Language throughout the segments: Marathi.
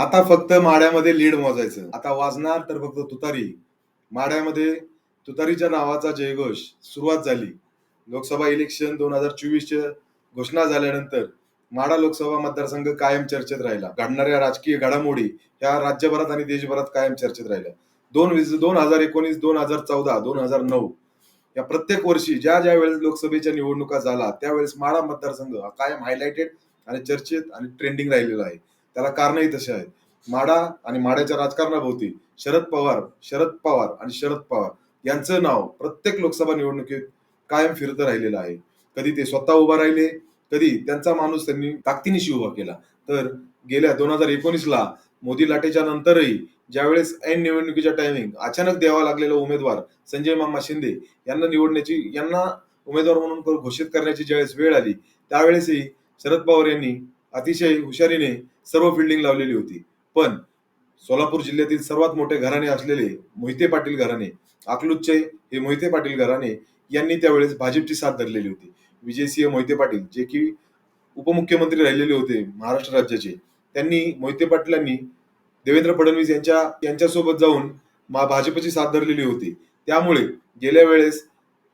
आता फक्त माड्यामध्ये लीड मोजायचं. आता वाजणार तर फक्त तुतारी. माड्यामध्ये तुतारीच्या नावाचा जयघोष सुरुवात झाली. लोकसभा इलेक्शन दोन हजार चोवीसच्या घोषणा झाल्यानंतर माडा लोकसभा मतदारसंघ कायम चर्चेत राहिला. घडणाऱ्या राजकीय घडामोडी ह्या राज्यभरात आणि देशभरात कायम चर्चेत राहिल्या. दोन वीस दोन हजार एकोणीस दोन हजार चौदा दोन हजार नऊ या प्रत्येक वर्षी ज्या ज्या वेळेस लोकसभेच्या निवडणुका झाला त्यावेळेस माडा मतदारसंघ हा कायम हायलाइटेड आणि चर्चेत आणि ट्रेंडिंग राहिलेला आहे. त्याला कारणही तसे आहेत. माडा आणि माड्याच्या राजकारणाभोवती शरद पवार शरद पवार आणि शरद पवार यांचं नाव प्रत्येक लोकसभा निवडणुकीत कायम फिरत राहिलेलं आहे. कधी ते स्वतः उभा राहिले कधी त्यांचा माणूस त्यांनी ताकदीनिशी उभा केला. तर गेल्या दोन हजार एकोणीसला मोदी लाटेच्या नंतरही ज्यावेळेस ऐन निवडणुकीच्या टायमिंग अचानक द्यावा लागलेला उमेदवार संजय मामा शिंदे यांना निवडण्याची यांना उमेदवार म्हणून घोषित करण्याची ज्यावेळेस वेळ आली त्यावेळेसही शरद पवार यांनी अतिशय हुशारीने सर्व फिल्डिंग लावलेली होती. पण सोलापूर जिल्ह्यातील सर्वात मोठे घराणे असलेले मोहिते पाटील घराणे अकलूजचे हे मोहिते पाटील घराणे यांनी त्यावेळेस भाजपची साथ धरलेली होती. विजयसिंह मोहिते पाटील जे की उपमुख्यमंत्री राहिलेले होते महाराष्ट्र राज्याचे त्यांनी मोहिते पाटलांनी देवेंद्र फडणवीस यांच्या यांच्यासोबत जाऊन मा- भाजपची साथ धरलेली होती. त्यामुळे गेल्या वेळेस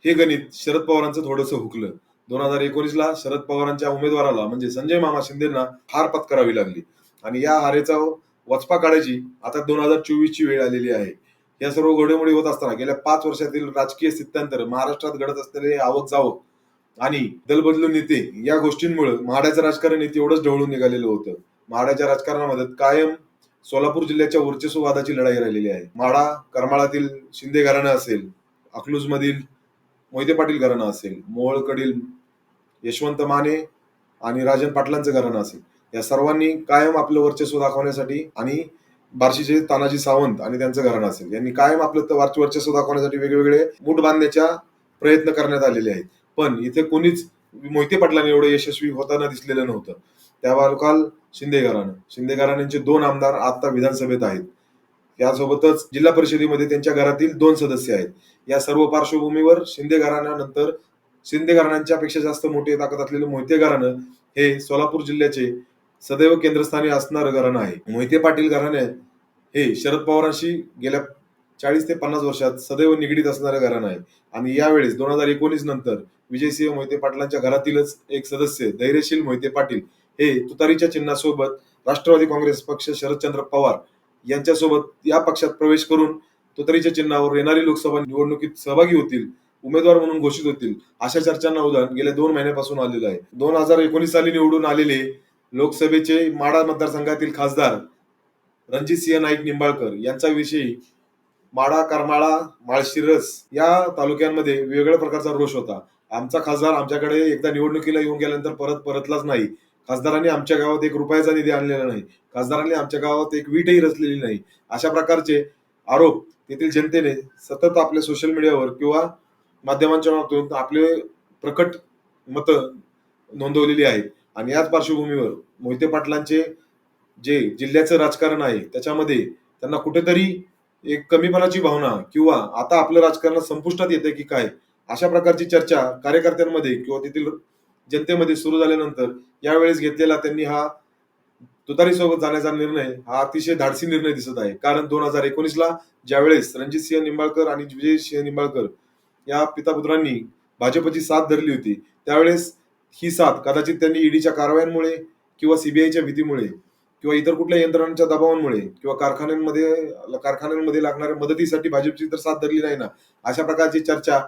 हे गणित शरद पवारांचं थोडंसं हुकलं. दोन हजार एकोणीसला शरद पवारांच्या उमेदवाराला म्हणजे संजय मामा शिंदेना हार पत्करावी लागली. आणि या हारेचा वचपा काढायची आता दोन हजार चोवीस ची वेळ आलेली आहे. या सर्व घडामोडी होत असताना गेल्या पाच वर्षातील राजकीय स्थित्यांतर महाराष्ट्रात घडत असलेले आवक जावक आणि दलबदलू नेते या गोष्टींमुळे म्हाडाचं राजकारण हे तेवढंच ढवळून निघालेलं होतं. म्हाडाच्या राजकारणामध्ये कायम सोलापूर जिल्ह्याच्या वर्चस्ववादाची लढाई राहिलेली आहे. माडा करमाळातील शिंदे घराणं असेल अकलूज मधील मोहिते पाटील घराणं असेल मोहोळकडील यशवंत माने आणि राजन पाटलांचं घराणं असेल. या सर्वांनी कायम आपलं वर्चस्व दाखवण्यासाठी आणि बार्शीचे तानाजी सावंत आणि त्यांचं घराणं असेल. यांनी कायम आपलं वर्चस्व दाखवण्यासाठी वेगवेगळे मूठ बांधण्याच्या प्रयत्न करण्यात आलेले आहेत. पण इथे कोणीच मोहिते पाटलांनी एवढं यशस्वी होताना दिसलेलं नव्हतं. त्या काल शिंदे घराणं. शिंदे घराण्यांचे दोन आमदार आता विधानसभेत आहेत. यासोबतच जिल्हा परिषदेमध्ये त्यांच्या घरातील दोन सदस्य आहेत. या सर्व पार्श्वभूमीवर शिंदे घराण्यानंतर शिंदे घराण्यांच्या पेक्षा जास्त मोठे ताकद असलेले मोहिते घराणं हे सोलापूर जिल्ह्याचे सदैव केंद्रस्थानी असणारं घराणं आहे. मोहिते पाटील घराणे हे शरद पवारांशी गेल्या चाळीस ते पन्नास वर्षात सदैव निगडीत असणारं घराणं आहे. आणि यावेळेस दोन हजार एकोणीस नंतर विजयसिंह मोहिते पाटलांच्या घरातीलच एक सदस्य धैर्यशील मोहिते पाटील हे तुतारीच्या चिन्हासोबत राष्ट्रवादी काँग्रेस पक्ष शरदचंद्र पवार यांच्यासोबत या पक्षात प्रवेश करून तुतरीच्या चिन्हावर येणारी लोकसभा निवडणुकीत सहभागी होतील उमेदवार म्हणून घोषित होतील अशा चर्चांना उदाहरण गेल्या दोन महिन्यापासून आलेलं आहे. दोन हजार एकोणीस साली निवडून आलेले लोकसभेचे माडा मतदारसंघातील खासदार रणजित सिंह नाईक निंबाळकर यांचा विषयी माडा करमाळा माळशिरस या तालुक्यांमध्ये वेगळ्या प्रकारचा रोष होता. आमचा खासदार आमच्याकडे एकदा निवडणुकीला येऊन गेल्यानंतर परत परतलाच नाही. खासदारांनी आमच्या गावात एक रुपयाचा निधी आणलेला नाही. खासदारांनी आमच्या गावात एक वीटही रचलेली नाही. अशा प्रकारचे आरोप तेथील जनतेने सतत आपल्या सोशल मीडियावर किंवा माध्यमांच्या माध्यमातून आपले प्रकट मतं नोंदवलेली आहेत. आणि याच पार्श्वभूमीवर मोहिते पाटलांचे जे जिल्ह्याचं राजकारण आहे त्याच्यामध्ये त्यांना कुठेतरी एक कमीपणाची भावना किंवा आता आपलं राजकारण संपुष्टात येते की काय अशा प्रकारची चर्चा कार्यकर्त्यांमध्ये किंवा तेथील जनतेमध्ये सुरू झाल्यानंतर यावेळेस घेतलेला त्यांनी हा तुतारी सोबत जाण्याचा निर्णय हा अतिशय धाडसी निर्णय दिसत आहे. कारण दोन हजार एकोणीसला ज्यावेळेस रणजित सिंह निंबाळकर आणि विजय सिंह निंबाळकर या पितापुत्रांनी भाजपची साथ धरली होती त्यावेळेस ही साथ कदाचित त्यांनी ईडीच्या कारवायांमुळे किंवा सीबीआयच्या भीतीमुळे किंवा इतर कुठल्या यंत्रणांच्या दबावांमुळे किंवा कारखान्यांमध्ये कारखान्यांमध्ये लागणाऱ्या मदतीसाठी भाजपची तर साथ धरली नाही ना अशा प्रकारची चर्चा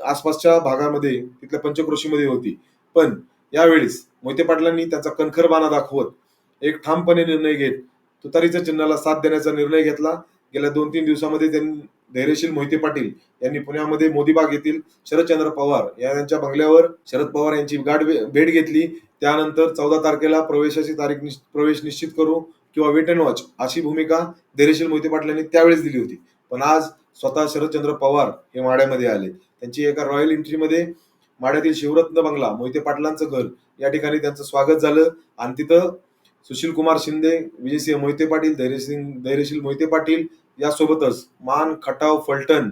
आसपासच्या भागामध्ये तिथल्या पंचक्रोशीमध्ये होती. पण यावेळेस मोहिते पाटलांनी त्याचा कणखरबाणा दाखवत एक ठामपणे निर्णय घेत तुतारीच्या चिन्हाला साथ देण्याचा निर्णय घेतला. गेल्या दोन तीन दिवसामध्ये त्यांनी धैर्यशील मोहिते पाटील यांनी पुण्यामध्ये मोदीबाग येथील शरदचंद्र पवार या यांच्या बंगल्यावर शरद पवार यांची गाठ भेट घेतली. त्यानंतर चौदा तारखेला प्रवेशाची तारीख निश्च- प्रवेश निश्चित करू किंवा वेट अँड वॉच अशी भूमिका धैर्यशील मोहिते पाटलांनी त्यावेळेस दिली होती. पण आज स्वतः शरदचंद्र पवार हे माड्यामध्ये आले. त्यांची एका रॉयल एंट्रीमध्ये माड्यातील शिवरत्न बंगला मोहिते पाटलांचं घर या ठिकाणी त्यांचं स्वागत झालं. आणि तिथं सुशील कुमार शिंदे विजयसिंह मोहिते पाटील धैर्यसिंग धैर्यशील मोहिते पाटील यासोबतच मान खटाव फलटण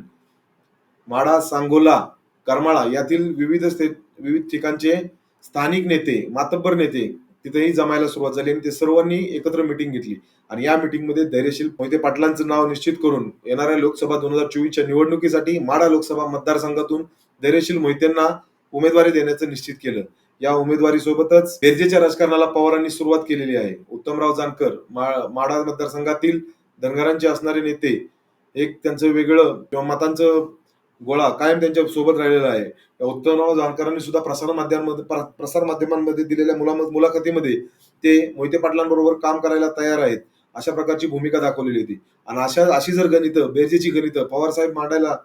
माडा सांगोला करमाळा यातील विविध विविध ठिकाणचे स्थानिक नेते मातब्बर नेते तिथेही जमायला सुरुवात झाली आणि ते सर्वांनी एकत्र मिटिंग घेतली. आणि या मिटिंगमध्ये धैर्यशील मोहिते पाटलांचं नाव निश्चित करून येणाऱ्या लोकसभा दोन हजार चोवीसच्या निवडणुकीसाठी माडा लोकसभा मतदारसंघातून धैर्यशील मोहितेंना उमेदवारी देण्याचं निश्चित केलं. या उमेदवारी सोबतच बेरजेच्या राजकारणाला पवारांनी सुरुवात केलेली आहे. उत्तमराव जानकर मा- मतदारसंघातील धनगरांचे असणारे नेते एक त्यांचं वेगळं किंवा मतांचं गोळा कायम त्यांच्यासोबत राहिलेला आहे. उत्तमराव जानकरांनी सुद्धा प्रसार माध्यमांमध्ये प्र- प्रसार माध्यमांमध्ये दिलेल्या मुला मुलाखतीमध्ये ते मोहिते पाटलांबरोबर काम करायला तयार आहेत अशा प्रकारची भूमिका दाखवलेली होती. आणि अशा अशी जर गणितं बेरजेची गणितं पवार साहेब मांडायला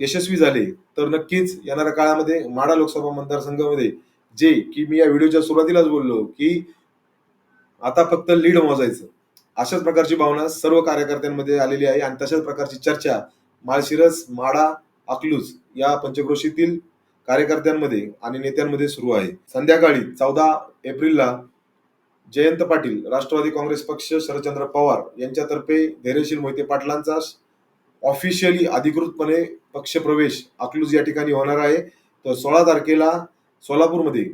यशस्वी झाले तर नक्कीच येणाऱ्या काळामध्ये माडा लोकसभा मतदारसंघामध्ये जे की मी या व्हिडिओच्या सुरुवातीलाच बोललो की आता फक्त लीड मोजायचं. अशाच प्रकारची भावना सर्व कार्यकर्त्यांमध्ये आलेली आहे आणि तशाच प्रकारची चर्चा माळशिरस माडा अकलूज या पंचक्रोशीतील कार्यकर्त्यांमध्ये आणि नेत्यांमध्ये सुरू आहे. संध्याकाळी चौदा एप्रिलला जयंत पाटील राष्ट्रवादी काँग्रेस पक्ष शरदचंद्र पवार यांच्यातर्फे धैर्यशील मोहिते पाटलांचा ऑफिशियली अधिकृतपणे पक्षप्रवेश अकलूज या ठिकाणी होणार आहे. तर सोळा तारखेला सोलापूरमध्ये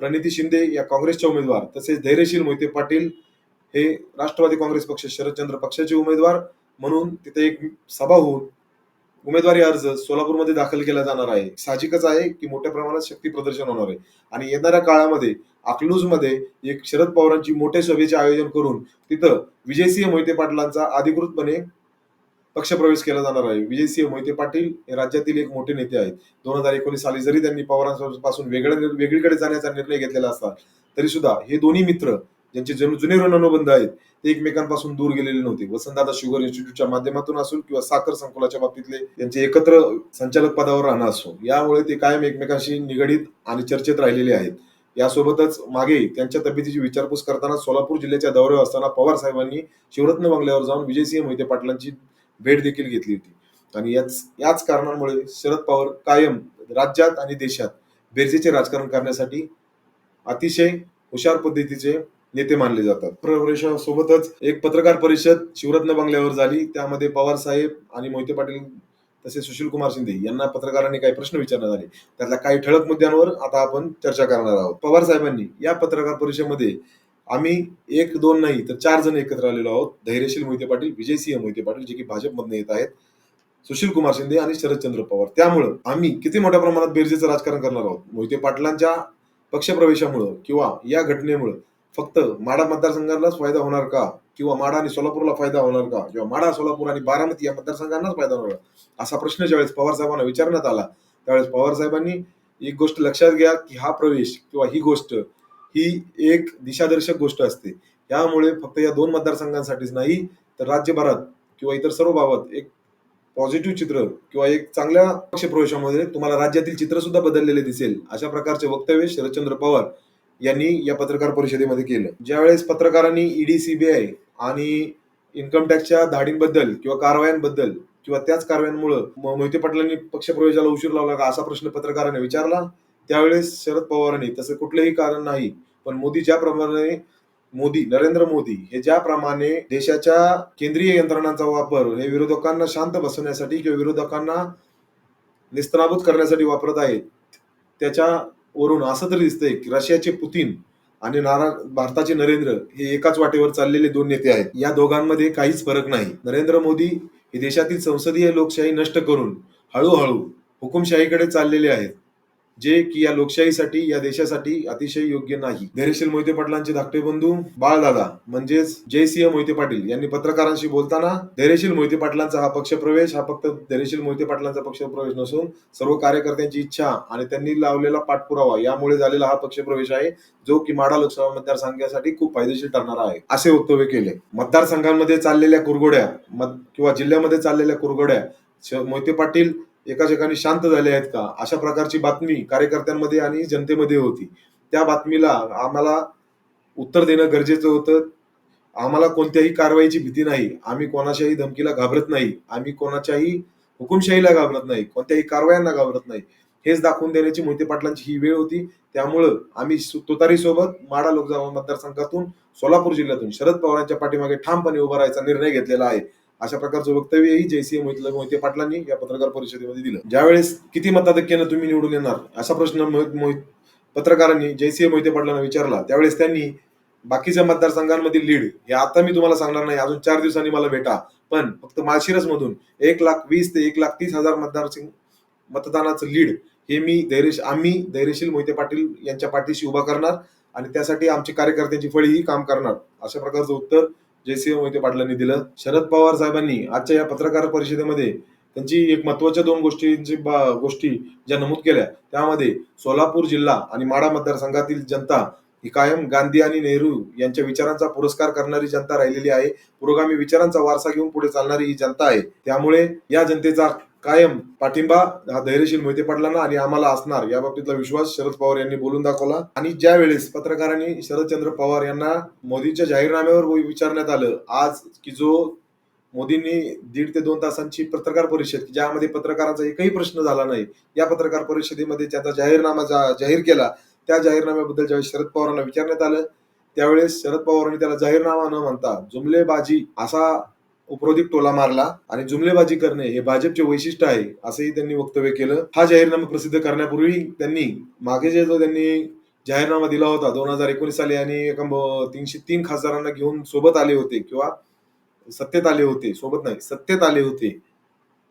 प्रणिती शिंदे या काँग्रेसच्या उमेदवार तसेच धैर्यशील मोहिते पाटील हे राष्ट्रवादी काँग्रेस पक्ष शरदचंद्र पक्षाचे उमेदवार म्हणून तिथे एक सभा होऊन उमेदवारी अर्ज सोलापूरमध्ये दाखल केला जाणार आहे. साहजिकच आहे की मोठ्या प्रमाणात शक्ती प्रदर्शन होणार आहे. आणि येणाऱ्या काळामध्ये अकलूजमध्ये एक शरद पवारांची मोठ्या सभेचे आयोजन करून तिथं विजयसिंह मोहिते पाटलांचा अधिकृतपणे पक्षप्रवेश केला जाणार आहे. विजयसिंह मोहिते पाटील हे राज्यातील एक मोठे नेते आहेत. दोन हजार एकोणीस साली जरी त्यांनी पवारांपासून वेगळ्या वेगळीकडे जाण्याचा निर्णय घेतलेला असला तरी सुद्धा हे दोन्ही मित्र ज्यांचे जुने जुने ऋणानुबंध आहेत ते एकमेकांपासून दूर गेलेले नव्हते. वसंतदादा शुगर इन्स्टिट्यूटच्या माध्यमातून असून किंवा साखर संकुलाच्या बाबतीतले त्यांचे एकत्र संचालक पदावर राहणं असो यामुळे ते कायम एकमेकांशी निगडीत आणि चर्चेत राहिलेले आहेत. यासोबतच मागे त्यांच्या तब्येतीची विचारपूस करताना सोलापूर जिल्ह्याच्या दौऱ्यावर असताना पवार साहेबांनी शिवरत्न बंगल्यावर जाऊन विजयसिंह मोहिते पाटलांची भेट देखील घेतली होती. आणि याच याच कारणांमुळे शरद पवार कायम राज्यात आणि देशात बेरजेचे राजकारण करण्यासाठी अतिशय हुशार पद्धतीचे नेते मानले जातात. प्रवेशासोबतच एक पत्रकार परिषद शिवरत्न बंगल्यावर झाली. त्यामध्ये पवार साहेब आणि मोहिते पाटील तसेच सुशील कुमार शिंदे यांना पत्रकारांनी काही प्रश्न विचारण्यात आले. त्यातल्या काही ठळक मुद्द्यांवर आता आपण चर्चा करणार आहोत. पवार साहेबांनी या पत्रकार परिषदेमध्ये आम्ही एक दोन नाही तर चार जण एकत्र आलेलो आहोत. धैर्यशील मोहिते पाटील विजयसिंह मोहिते पाटील जे की भाजपमधून येत आहेत. सुशील कुमार शिंदे आणि शरदचंद्र पवार. त्यामुळं आम्ही किती मोठ्या प्रमाणात बेरजेचं राजकारण करणार आहोत? मोहिते पाटलांच्या पक्षप्रवेशामुळं किंवा या घटनेमुळं फक्त माडा मतदारसंघालाच फायदा होणार का? किंवा माडा आणि सोलापूरला फायदा होणार का? किंवा माडा सोलापूर आणि बारामती या मतदारसंघांनाच फायदा होणार असा प्रश्न ज्यावेळेस पवार साहेबांना विचारण्यात आला त्यावेळेस पवार साहेबांनी एक गोष्ट लक्षात घ्या की हा प्रवेश किंवा ही गोष्ट ही एक दिशादर्शक गोष्ट असते. यामुळे फक्त या दोन मतदारसंघांसाठीच नाही तर राज्यभरात किंवा इतर सर्व बाबत एक पॉझिटिव्ह चित्र किंवा एक चांगल्या पक्षप्रवेशामध्ये तुम्हाला राज्यातील चित्र सुद्धा बदललेले दिसेल अशा प्रकारचे वक्तव्य शरदचंद्र पवार यांनी या पत्रकार परिषदेमध्ये केलं. ज्यावेळेस पत्रकारांनी ईडी सीबीआय आणि इन्कम टॅक्सच्या धाडींबद्दल किंवा कारवायांबद्दल किंवा त्याच कारवायांमुळे म- मोहिते पाटलांनी पक्षप्रवेशाला उशीर लावला का असा प्रश्न पत्रकाराने विचारला त्यावेळेस शरद पवारांनी तसं कुठलंही कारण नाही पण मोदी ज्याप्रमाणे मोदी नरेंद्र मोदी हे ज्याप्रमाणे देशाच्या केंद्रीय यंत्रणांचा वापर हे विरोधकांना शांत बसवण्यासाठी किंवा विरोधकांना निस्तनाभूत करण्यासाठी वापरत आहेत त्याच्यावरून असं तरी दिसतंय की रशियाचे पुतीन आणि नारा भारताचे नरेंद्र हे एकाच वाटेवर चाललेले दोन नेते आहेत. या दोघांमध्ये काहीच फरक नाही. नरेंद्र मोदी हे देशातील संसदीय लोकशाही नष्ट करून हळूहळू हुकुमशाहीकडे चाललेले आहेत. जे की या लोकशाहीसाठी या देशासाठी अतिशय योग्य नाही. धैर्यशील मोहिते पाटलांचे धाकटे बंधू बाळदादा म्हणजेच जयसिंह मोहिते पाटील यांनी पत्रकारांशी बोलताना धैर्यशील मोहिते पाटलांचा हा पक्षप्रवेश हा फक्त धैर्यशील मोहिते पाटलांचा पक्षप्रवेश नसून सर्व कार्यकर्त्यांची इच्छा आणि त्यांनी लावलेला पाठपुरावा यामुळे झालेला हा पक्षप्रवेश आहे जो की माडा लोकसभा मतदारसंघासाठी खूप फायदेशीर ठरणार आहे. असे वक्तव्य केले. मतदारसंघांमध्ये चाललेल्या कुरघोड्या मत किंवा जिल्ह्यामध्ये चाललेल्या कुरघोड्या मोहिते पाटील एका ठिकाणी शांत झाले आहेत का? अशा प्रकारची बातमी कार्यकर्त्यांमध्ये आणि जनतेमध्ये होती. त्या बातमीला आम्हाला उत्तर देणं गरजेचं होतं. आम्हाला कोणत्याही कारवाईची भीती नाही. आम्ही कोणाच्याही धमकीला घाबरत नाही. आम्ही कोणाच्याही हुकुमशाहीला घाबरत नाही. कोणत्याही कारवायांना घाबरत नाही. हेच दाखवून देण्याची मोहिते पाटलांची ही वेळ होती. त्यामुळं आम्ही तुतारी सोबत माडा लोकसभा मतदारसंघातून सोलापूर जिल्ह्यातून शरद पवारांच्या पाठीमागे ठामपणे उभा राहायचा निर्णय घेतलेला आहे. अशा प्रकारचं वक्तव्यही जयसिंह मोहित मोहिते पाटलांनी या पत्रकार परिषदेमध्ये दिलं. ज्यावेळेस किती मताधिक्यानं तुम्ही निवडून येणार असा प्रश्न मोहित मोहित पत्रकारांनी जयसिंह मोहिते पाटलांना विचारला. त्यावेळेस त्यांनी बाकीच्या मतदारसंघांमधील लीड हे आता मी तुम्हाला सांगणार नाही अजून चार दिवसांनी मला भेटा. पण फक्त माळशिरस मधून एक लाख वीस ते एक लाख तीस हजार मतदार मतदानाचं लीड हे मी धैर्य आम्ही धैर्यशील मोहिते पाटील यांच्या पाठीशी उभा करणार आणि त्यासाठी आमचे कार्यकर्त्यांची फळीही काम करणार अशा प्रकारचं उत्तर जयसिंह मोहिते पाटलांनी दिलं. शरद पवार साहेबांनी आजच्या या पत्रकार परिषदेमध्ये त्यांची एक महत्त्वाच्या दोन गोष्टींची गोष्टी ज्या नमूद केल्या. त्यामध्ये सोलापूर जिल्हा आणि माडा मतदारसंघातील जनता ही कायम गांधी आणि नेहरू यांच्या विचारांचा पुरस्कार करणारी जनता राहिलेली आहे. पुरोगामी विचारांचा वारसा घेऊन पुढे चालणारी ही जनता आहे. त्यामुळे या जनतेचा कायम पाठिंबा हा धैर्यशील मोहिते पाटलांना आणि आम्हाला असणार या बाबतीतला विश्वास शरद पवार यांनी बोलून दाखवला. आणि ज्या वेळेस पत्रकारांनी शरदचंद्र पवार यांना मोदींच्या जाहीरनाम्यावर विचारण्यात आलं आज की जो मोदींनी दीड ते दोन तासांची पत्रकार परिषद ज्यामध्ये पत्रकारांचा एकही प्रश्न झाला नाही या पत्रकार परिषदेमध्ये ज्याचा जाहीरनामा जा- जाहीर केला त्या जाहीरनाम्याबद्दल ज्यावेळेस शरद पवारांना विचारण्यात आलं त्यावेळेस शरद पवारांनी त्याला जाहीरनामा न म्हणता जुमलेबाजी असा उपरोधिक टोला मारला आणि जुमलेबाजी करणे हे भाजपचे वैशिष्ट्य आहे असंही त्यांनी वक्तव्य केलं. हा जाहीरनामा प्रसिद्ध करण्यापूर्वी त्यांनी मागे जे जो त्यांनी जाहीरनामा दिला होता दोन हजार एकोणीस साली आणि एका तीनशे तीन खासदारांना घेऊन सोबत आले होते किंवा सत्तेत आले होते सोबत नाही सत्तेत आले होते.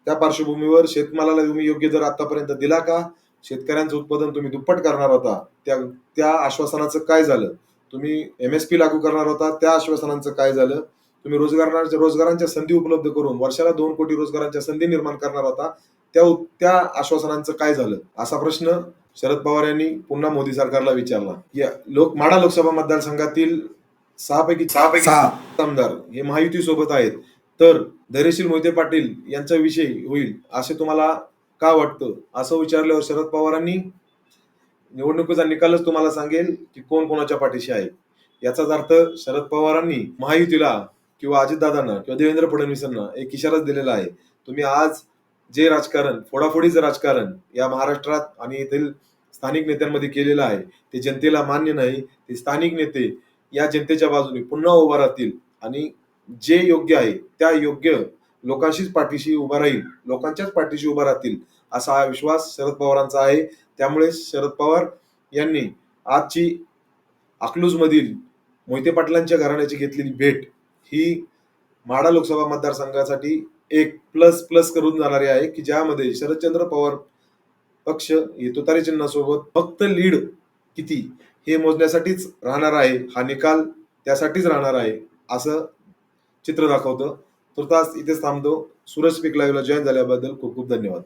त्या पार्श्वभूमीवर शेतमालाला तुम्ही योग्य दर आतापर्यंत दिला का? शेतकऱ्यांचं उत्पादन तुम्ही दुप्पट करणार होता. त्या त्या आश्वासनाचं काय झालं? तुम्ही एमएसपी लागू करणार होता त्या आश्वासनांचं काय झालं? तुम्ही रोजगारांच्या रोजगारांच्या संधी उपलब्ध करून वर्षाला दोन कोटी रोजगारांच्या संधी निर्माण करणार होता त्या त्या आश्वासनांचं काय झालं? असा प्रश्न शरद पवार यांनी पुन्हा मोदी सरकारला विचारला. या लोक माडा लोकसभा मतदारसंघातील सहापैकी सहापैकी सहा. आमदार हे महायुती सोबत आहेत. तर धैर्यशील मोहिते पाटील यांचा विषय होईल असे तुम्हाला का वाटतं? असं विचारल्यावर शरद पवारांनी निवडणुकीचा निकालच तुम्हाला सांगेल की कोण कोणाच्या पाठीशी आहे. याचाच अर्थ शरद पवारांनी महायुतीला किंवा अजितदादांना किंवा देवेंद्र फडणवीसांना एक इशाराच दिलेला आहे. तुम्ही आज जे राजकारण फोडाफोडीचं राजकारण या महाराष्ट्रात आणि येथील स्थानिक नेत्यांमध्ये केलेलं आहे ते जनतेला मान्य नाही ते स्थानिक नेते या जनतेच्या बाजूने पुन्हा उभा राहतील आणि जे योग्य आहे त्या योग्य लोकांशीच पाठीशी उभा राहील लोकांच्याच पाठीशी उभा राहतील असा हा विश्वास शरद पवारांचा आहे. त्यामुळे शरद पवार यांनी आजची अकलूज मधील मोहिते पाटलांच्या घराण्याची घेतलेली भेट ही माडा लोकसभा मतदारसंघासाठी एक प्लस प्लस करून जाणारी आहे की ज्यामध्ये शरदचंद्र पवार पक्ष हे तुतारी चिन्हासोबत फक्त लीड किती हे मोजण्यासाठीच राहणार आहे. हा निकाल त्यासाठीच राहणार आहे असं चित्र दाखवतं. तुर्तास इथेच थांबतो. सूरज स्पीक लाईव्हला जॉईन झाल्याबद्दल खूप खूप धन्यवाद.